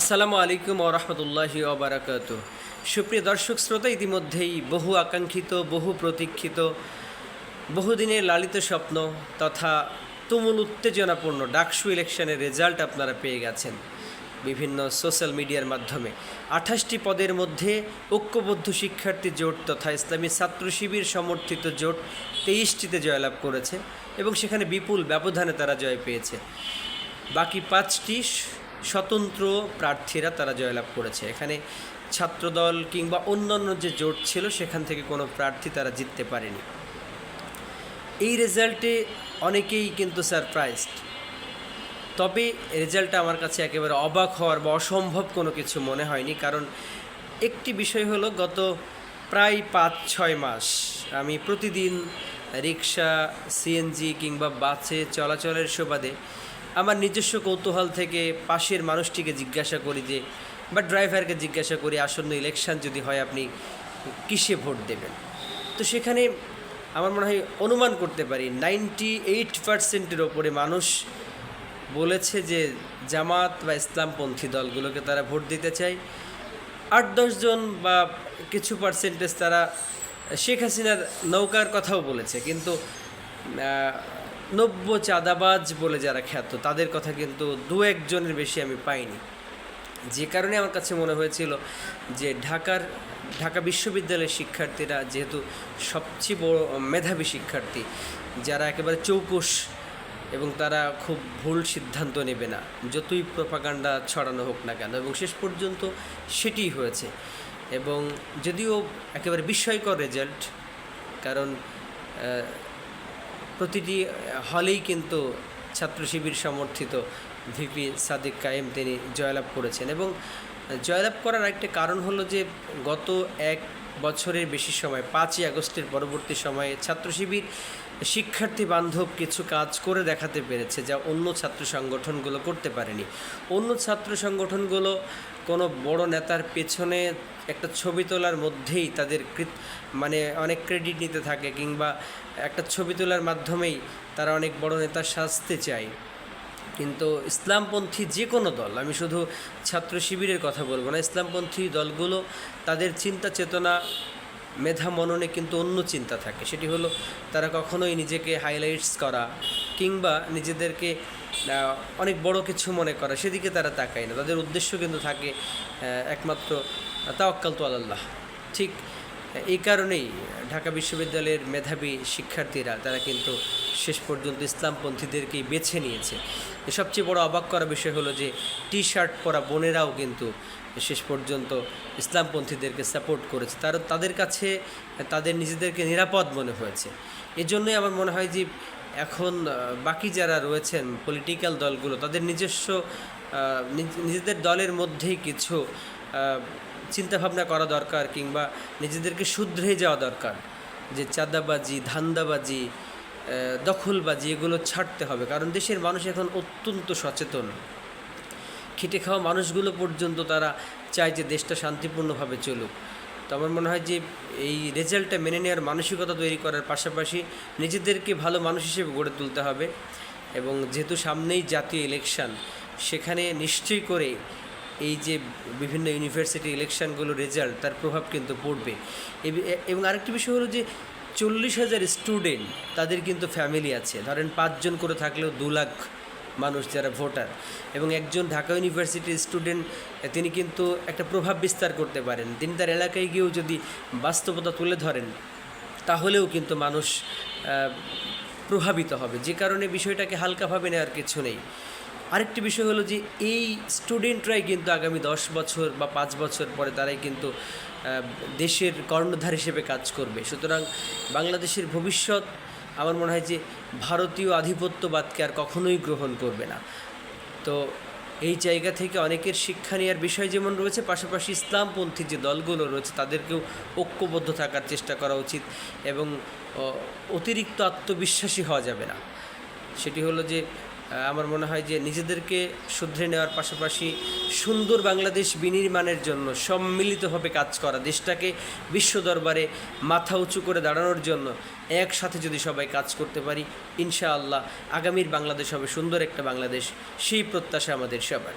আসসালামু আলাইকুম ওরহমতুল্লাহি ওবরাকাত সুপ্রিয় দর্শক শ্রোতা, ইতিমধ্যেই বহু আকাঙ্ক্ষিত, বহু প্রতীক্ষিত বহুদিনের লালিত স্বপ্ন তথা তুমুল উত্তেজনাপূর্ণ ডাকসু ইলেকশনের রেজাল্ট আপনারা পেয়ে গেছেন বিভিন্ন সোশ্যাল মিডিয়ার মাধ্যমে। আঠাশটি পদের মধ্যে ঐক্যবদ্ধ শিক্ষার্থী জোট তথা ইসলামী ছাত্র শিবির সমর্থিত জোট তেইশটিতে জয়লাভ করেছে এবং সেখানে বিপুল ব্যবধানে তারা জয় পেয়েছে। বাকি পাঁচটি স্বতন্ত্র প্রার্থীরা তারা জয়লাভ করেছে। এখানে ছাত্রদল কিংবা অন্যান্য যে জোট ছিল, সেখান থেকে কোনো প্রার্থী তারা জিততে পারেনি। এই রেজাল্টে অনেকেই কিন্তু সারপ্রাইজড। তবে রেজাল্টটা আমার কাছে একেবারে অবাক হওয়ার বা অসম্ভব কোনো কিছু মনে হয়নি, কারণ একটি বিষয় হলো, গত প্রায় পাঁচ ছয় মাস আমি প্রতিদিন রিক্সা সিএনজি কিংবা বাসে চলাচলের সুবাদে আমার নিজস্ব কৌতূহল থেকে পাশের মানুষটিকে জিজ্ঞাসা করি যে, বা ড্রাইভারকে জিজ্ঞাসা করি, আসন্ন ইলেকশন যদি হয় আপনি কিসে ভোট দেবেন? তো সেখানে আমার মনে হয় অনুমান করতে পারি নাইনটি এইট পার্সেন্টের ওপরে মানুষ বলেছে যে, জামাত বা ইসলামপন্থী দলগুলোকে তারা ভোট দিতে চায়। আট দশজন বা কিছু পার্সেন্টেজ তারা শেখ হাসিনার নৌকার কথাও বলেছে, কিন্তু নব্য চাঁদাবাজ বলে যারা খ্যাত, তাদের কথা কিন্তু দু একজনের বেশি আমি পাইনি। যে কারণে আমার কাছে মনে হয়েছিল যে ঢাকার, ঢাকা বিশ্ববিদ্যালয়ের শিক্ষার্থীরা যেহেতু সবচেয়ে বড় মেধাবী শিক্ষার্থী, যারা একেবারে চৌকুশ এবং তারা খুব ভুল সিদ্ধান্ত নেবে না, যতই প্রপাগান্ডা ছড়ানো হোক না কেন, এবং শেষ পর্যন্ত সেটিই হয়েছে। এবং যদিও একেবারে বিস্ময়কর রেজাল্ট কারণ প্রতিটি হলেই কিন্তু ছাত্র শিবির সমর্থিত। ভিপি সাদিক কায়েম তিনি জয়লাভ করেছেন এবং জয়লাভ করার একটা কারণ হলো যে গত এক বছরের বেশি সময়, পাঁচই আগস্টের পরবর্তী সময়ে ছাত্র শিবির শিক্ষার্থী বান্ধব কিছু কাজ করে দেখাতে পেরেছে যা অন্য ছাত্র সংগঠনগুলো করতে পারেনি। অন্য ছাত্র সংগঠনগুলো কোনো বড় নেতার পেছনে একটা ছবি তোলার মধ্যেই তাদের মানে অনেক ক্রেডিট নিতে থাকে কিংবা একটা ছবি তোলার মাধ্যমেই তারা অনেক বড় নেতা সাজতে চায়। কিন্তু ইসলামপন্থী যে কোনো দল, আমি শুধু ছাত্র শিবিরের কথা বলব না, ইসলামপন্থী দলগুলো তাদের চিন্তা চেতনা মেধা মননে কিন্তু অন্য চিন্তা থাকে। সেটি হলো তারা কখনোই নিজেকে হাইলাইটস করা কিংবা নিজেদেরকে অনেক বড় কিছু মনে করা সেদিকে তারা তাকায় না। তাদের উদ্দেশ্য কিন্তু থাকে একমাত্র তাওয়াক্কাল তো আল্লাহ ঠিক এই কারণেই ঢাকা বিশ্ববিদ্যালয়ের মেধাবী শিক্ষার্থীরা, তারা কিন্তু শেষ পর্যন্ত ইসলামপন্থীদেরকেই বেছে নিয়েছে। সবচেয়ে বড় অবাক করা বিষয় হলো যে টি শার্ট পরা বোনেরাও কিন্তু শেষ পর্যন্ত ইসলামপন্থীদেরকে সাপোর্ট করেছে। তার, তাদের কাছে, তাদের নিজেদেরকে নিরাপদ মনে হয়েছে। এজন্যই আমার মনে হয় যে, এখন বাকি যারা রয়েছেন পলিটিক্যাল দলগুলো, তাদের নিজস্ব নিজেদের দলের মধ্যেই কিছু চিন্তাভাবনা করা দরকার কিংবা নিজেদেরকে শুধরে যাওয়া দরকার যে চাঁদাবাজি, ধান্দাবাজি দখলবাজি, এগুলো ছাড়তে হবে। কারণ দেশের মানুষ এখন অত্যন্ত সচেতন। খেটে খাওয়া মানুষগুলো পর্যন্ত তারা চায় যে দেশটা শান্তিপূর্ণভাবে চলুক। তো আমার মনে হয় যে এই রেজাল্টটা মেনে নেওয়ার মানসিকতা তৈরি করার পাশাপাশি নিজেদেরকে ভালো মানুষ হিসেবে গড়ে তুলতে হবে এবং যেহেতু সামনেই জাতীয় ইলেকশন সেখানে নিশ্চয়ই করে এই যে বিভিন্ন ইউনিভার্সিটি ইলেকশনগুলো রেজাল্ট তার প্রভাব কিন্তু পড়বে। এবং আরেকটি বিষয় হলো যে চল্লিশ হাজার স্টুডেন্ট তাদের কিন্তু ফ্যামিলি আছে। ধরেন পাঁচজন করে থাকলেও দু লাখ মানুষ যারা ভোটার। এবং একজন ঢাকা ইউনিভার্সিটির স্টুডেন্ট তিনি কিন্তু একটা প্রভাব বিস্তার করতে পারেন। তিনি তার এলাকায় গিয়েও যদি বাস্তবতা তুলে ধরেন, তাহলেও কিন্তু মানুষ প্রভাবিত হবে। যে কারণে বিষয়টাকে হালকাভাবে নেওয়ার কিছু নেই। আরেকটি বিষয় হলো যে এই স্টুডেন্টরাই কিন্তু আগামী দশ বছর বা পাঁচ বছর পরে তারাই কিন্তু দেশের কর্ণধার হিসেবে কাজ করবে। সুতরাং বাংলাদেশের ভবিষ্যৎ আমার মনে হয় যে ভারতীয় আধিপত্যবাদকে আর কখনোই গ্রহণ করবে না। তো এই জায়গা থেকে অনেকের শিক্ষা নেওয়ার বিষয় যেমন রয়েছে, পাশাপাশি ইসলামপন্থী যে দলগুলো রয়েছে তাদেরকেও ঐক্যবদ্ধ থাকার চেষ্টা করা উচিত এবং অতিরিক্ত আত্মবিশ্বাসী হওয়া যাবে না। সেটি হলো যে আমার মনে হয় যে নিজেদেরকে শুধরে নেওয়ার পাশাপাশি সুন্দর বাংলাদেশ বিনির্মাণের জন্য সম্মিলিতভাবে কাজ করা, দেশটাকে বিশ্ব দরবারে মাথা উঁচু করে দাঁড়ানোর জন্য একসাথে যদি সবাই কাজ করতে পারি, ইনশাআল্লাহ আগামীর বাংলাদেশ হবে সুন্দর একটা বাংলাদেশ। সেই প্রত্যাশা আমাদের সবার।